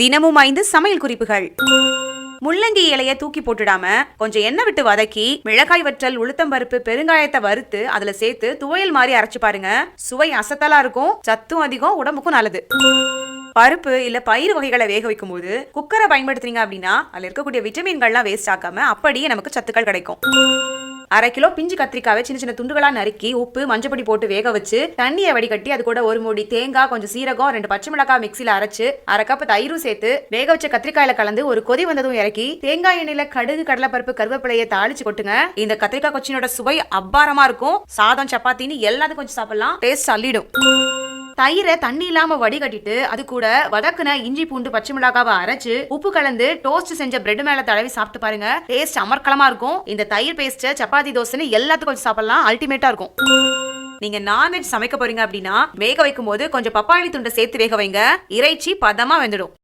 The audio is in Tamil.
தினமும் ஐந்து சமையல் குறிப்புகள். முள்ளங்கி இலைய தூக்கி போட்டுடாம கொஞ்சம் எண்ணெய் விட்டு வதக்கி மிளகாய் வற்றல் உளுத்தம் பருப்பு பெருங்காயத்தை வறுத்து அதுல சேர்த்து துவையல் மாதிரி அரைச்சு பாருங்க. சுவை அசத்தலா இருக்கும் சத்தும் அதிகம் உடம்புக்கும் நல்லது. பருப்பு இல்ல பயிர் வகைகளை வேக வைக்கும் போது குக்கரை பயன்படுத்துறீங்க அப்படின்னா அதுல இருக்கக்கூடிய விட்டமின்கள்லாம் வேஸ்ட் ஆக்காம அப்படியே நமக்கு சத்துக்கள் கிடைக்கும். அரை கிலோ பிஞ்சு கத்திரிக்காவை சின்ன சின்ன துண்டுகளா நறுக்கி உப்பு மஞ்சப்பொடி போட்டு வேக வச்சு தண்ணியை வடிகட்டி அது கூட ஒரு மூடி தேங்காய் கொஞ்சம் சீரகம் ரெண்டு பச்சை மிளகாய் மிக்சியில அரைச்சு அரை கப் தயிரும் சேர்த்து வேக வச்ச கத்திரிக்காயில கலந்து ஒரு கொதி வந்ததும் இறக்கி தேங்காய் எண்ணெயில கடுகு கடலைப்பருப்பு கருவேப்பிலையை தாளிச்சு கொட்டுங்க. இந்த கத்திரிக்காய் கொச்சினோட சுவை அபாரமா இருக்கும். சாதம் சப்பாத்தின்னு எல்லாத்தையும் கொஞ்சம் சாப்பிடலாம். டேஸ்ட் அள்ளிடும். தயிரை தண்ணி இல்லாம வடிகட்டிட்டு அது கூட வதக்குன இஞ்சி பூண்டு பச்சை மிளகாவை அரைச்சு உப்பு கலந்து டோஸ்ட் செஞ்ச பிரெட் மேல தடவி சாப்பிட்டு பாருங்க. டேஸ்ட் அமர்க்கலமா இருக்கும். இந்த தயிர் பேஸ்ட் சப்பாத்தி தோசைன்னு எல்லாத்துக்கும் கொஞ்சம் சாப்பிடலாம். அல்டிமேட்டா இருக்கும். நீங்க நான்வெஜ் சமைக்க போறீங்க அப்படின்னா வேக வைக்கும் போது கொஞ்சம் பப்பாளி துண்டை சேர்த்து வேக வைங்க. இறைச்சி பதமா வெந்துடும்.